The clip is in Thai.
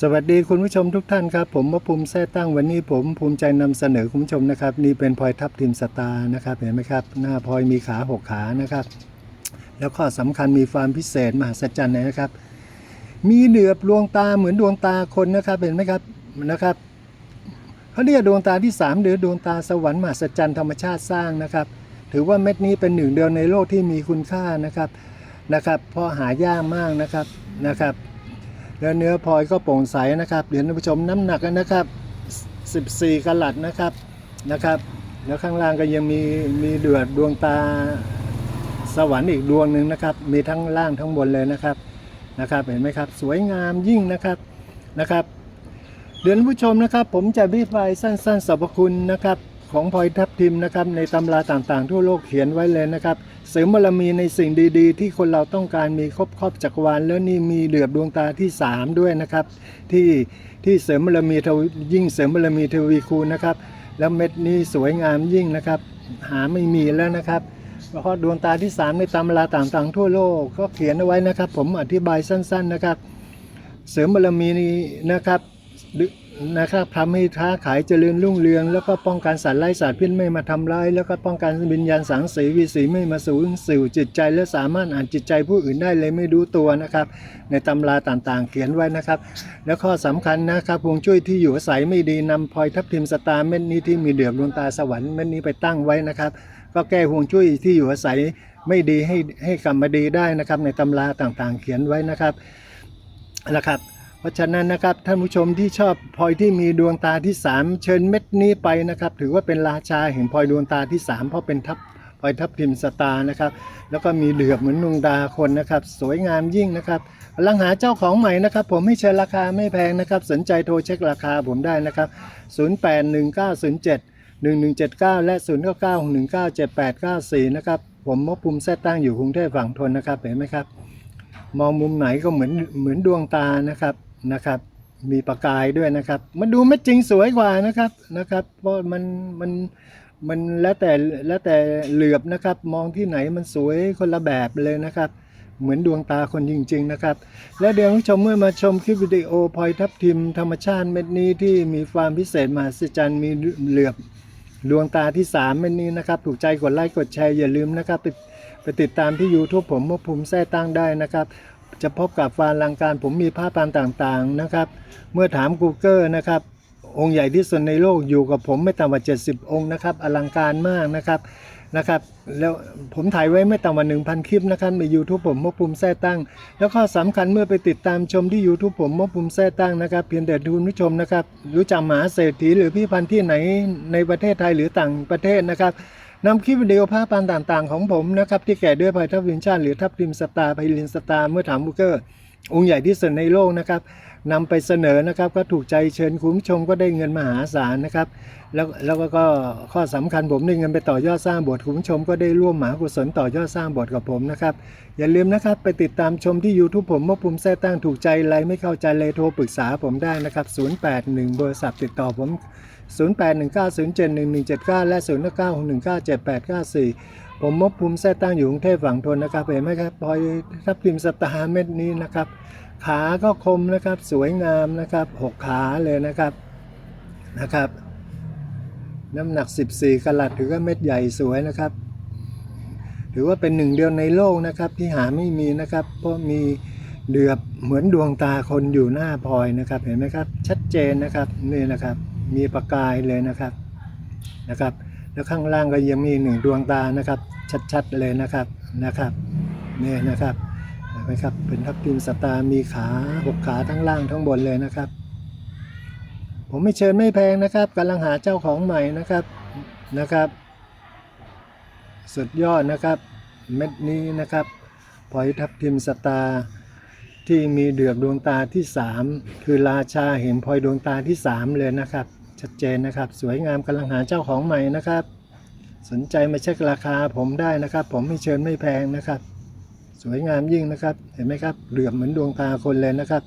สวัสดีคุณผู้ชมทุกท่านครับผมมะภูมิแท้ตั้งวันนี้ผมภูมิใจนำเสนอคุณผู้ชมนะครับ นี่เป็นพลอยทับทิมสตาร์นะครับเห็นไหมครับ หน้าพลอยมีขาหกขานะครับ แล้วข้อสำคัญมีความพิเศษมหัศจรรย์นะครับ มีเหลือบดวงตาเหมือนดวงตาคนนะครับเห็นไหมครับนะครับเขาเรียกดวงตาที่ 3 หรือดวงตาสวรรค์มหัศจรรย์ธรรมชาติสร้างนะครับ ถือว่าเม็ดนี้เป็นหนึ่งเดียวในโลกที่มีคุณค่านะครับนะครับเพราะหายากมากนะครับนะครับ แล้วเนื้อพลอยก็โปร่งใสนะครับเดี๋ยวท่านผู้ชมน้ำหนักนะครับ 14กะลัดนะครับนะครับ แล้วข้างล่างก็ยังมีมีเดือดดวงตาสวรรค์อีกดวงหนึ่งนะครับ มีทั้งล่างทั้งบนเลยนะครับนะครับ เห็นไหมครับ สวยงามยิ่งนะครับนะครับเดี๋ยวท่านผู้ชมนะครับ ผมจะรีบไปสั้น ๆสรรพคุณนะครับ ของพลอยทับทิมนะครับในตำราต่างๆ ทั่วโลกเขียนไว้เลยนะครับเสริมบารมีในสิ่งดีๆ ที่คนเราต้องการมีครบครอบจักรวาลแล้วนี่มีเหลือบดวงตาที่ 3 ด้วยนะครับที่ที่เสริมบารมีทวียิ่งเสริมบารมีทวีคูณนะครับ แล้วเม็ดนี้สวยงามยิ่งนะครับ หาไม่มีแล้วนะครับเพราะดวงตาที่ 3 ในตำราต่างๆ ทั่วโลกก็เขียนเอาไว้นะครับ ผมอธิบายสั้นๆนะครับ เสริมบารมีนี้นะครับ นะครับทำให้ค้าขายเจริญรุ่งเรือง แล้วก็ป้องกันสัตว์ไร้สัตว์พิษไม่มาทำร้าย แล้วก็ป้องกันวิญญาณสังสีวิสีไม่มาสูญสิวจิตใจ และสามารถอ่านจิตใจผู้อื่นได้เลยไม่รู้ตัวนะครับ ในตำราต่างๆ เขียนไว้นะครับ แล้วข้อสำคัญนะครับฮวงจุ้ยที่อยู่อาศัยไม่ดีนำพลอยทับทิมสตาเม็ดนี้ที่มีเดือบดวงตาสวรรค์เม็ดนี้ไปตั้งไว้นะครับ ก็แก้ฮวงจุ้ยที่อยู่อาศัยไม่ดีให้ให้กลับมาดีได้นะครับ ในตำราต่างๆ เขียนไว้นะครับนะครับ ราะฉะนั้นนะครับท่านผู้ชมที่ชอบพลอยที่มีดวงตาที่ 3 เชิญเม็ดนี้ไปนะครับ ถือว่าเป็นราชาแห่งพลอยดวงตาที่ 3 เพราะเป็นทับพลอยทับทิมสตาร์นะครับ แล้วก็มีเหลือบเหมือนดวงตาคนนะครับ สวยงามยิ่งนะครับกำลังหาเจ้าของใหม่นะครับ ผมให้เชิญราคาไม่แพงนะครับ สนใจโทรเช็คราคาผมได้นะครับ 081907 1179 และ 0991978894 นะครับ ผมมกภูมิแท้ตั้งอยู่กรุงเทพฝั่งทนนะครับเห็นไหมครับมองมุมไหนก็เหมือนเหมือนดวงตานะครับ นะครับ มีประกายด้วยนะครับ มันดูไม่จริงสวยกว่านะครับนะครับเพราะมันมันมันแล้วแต่แล้วแต่เหลือบนะครับ มองที่ไหนมันสวยคนละแบบเลยนะครับ เหมือนดวงตาคนจริง ๆ นะครับ และเดี๋ยวผู้ชมเมื่อมาชมคลิปวิดีโอพลอยทับทิมธรรมชาติเม็ดนี้ที่มีความพิเศษมหัศจรรย์มีเหลือบดวงตาที่3เม็ดนี้นะครับ ถูกใจกดไลค์กดแชร์อย่าลืมนะครับไปไปติดตามที่ YouTube ผมมะภูมิแท้ตั้งได้นะครับ จะพบกับฟานลังการผมมีภาพปานต่างๆนะครับ เมื่อถาม Google นะครับ องค์ใหญ่ที่สุดในโลกอยู่กับผมไม่ต่ำกว่า 70 องค์นะครับ อลังการมากนะครับนะครับแล้วผมถ่ายไว้ไม่ต่ำกว่า1,000 คลิปนะครับใน YouTube ผมมะภูมิแท้ตั้ง แล้วข้อสำคัญเมื่อไปติดตามชมที่ YouTube ผมมะภูมิแท้ตั้งนะครับเพียงแต่คุณผู้ชมนะครับ รู้จักมหาเศรษฐีหรือพี่พันธุ์ที่ไหนในประเทศไทยหรือต่างประเทศนะครับ นำคลิปวิดีโอภาพปานต่างๆของผมนะครับที่แก่ด้วยพลอยทับวินชาติหรือทับทิมสตาร์ไพลินสตาร์เมื่อถามบูเกอร์ องค์ใหญ่ที่สุดในโลกนะครับนำไปเสนอนะครับก็ถูกใจเชิญคุณผู้ชมก็ได้เงินมหาศาลนะครับ แล้วแล้วก็กข้อสำคัญผมได้เงินไปต่อยอดสร้างบสถ์คุณผู้ชม ก็ได้ร่วมหมากุศลต่อยอดสร้างบสถ์กับผมนะครับ อย่าลืมนะครับไปติดตามชมที่ YouTube ผมว่าภูมิแท้ตั้งถูกใจอะไรไม่เข้าใจเลยโทรปรึกษาผมได้นะครับ081 เบอร์สับติดต่อผม 0819071179 และ 0961978894 ผมมบภูมิแท้ตั้งอยู่กรุงเทพฝั่งทนนะครับ เห็นไหมครับพลอยทับทิมสตาร์เม็ดนี้นะครับ ขาก็คมนะครับสวยงามนะครับหกขาเลยนะครับนะครับ น้ำหนัก 14กะลัดถือว่าเม็ดใหญ่สวยนะครับ ถือว่าเป็นหนึ่งเดียวในโลกนะครับที่หาไม่มีนะครับ เพราะมีเหลือบเหมือนดวงตาคนอยู่หน้าพลอยนะครับ เห็นไหมครับ ชัดเจนนะครับนี่นะครับ มีประกายเลยนะครับนะครับ แล้วข้างล่างก็ยังมีหนึ่งดวงตานะครับ ชัดๆเลยนะครับนะครับเนี่ยนะครับเห็นไหมครับเป็นทับทิมสตามีขาหกขาทั้งล่างทั้งบนเลยนะครับ ผมไม่เชิญไม่แพงนะครับกำลังหาเจ้าของใหม่นะครับนะครับ สุดยอดนะครับ เม็ดนี้นะครับพลอยทับทิมสตาที่มีเดือบดวงตาที่ 3 คือราชาเห็นพลอยดวงตาที่ 3 เลยนะครับ ชัดเจนนะครับ สวยงามกำลังหาเจ้าของใหม่นะครับ สนใจมาเช็คราคาผมได้นะครับ ผมไม่เชิญไม่แพงนะครับ สวยงามยิ่งนะครับ เห็นไหมครับ เหลือมเหมือนดวงตาคนเลยนะครับ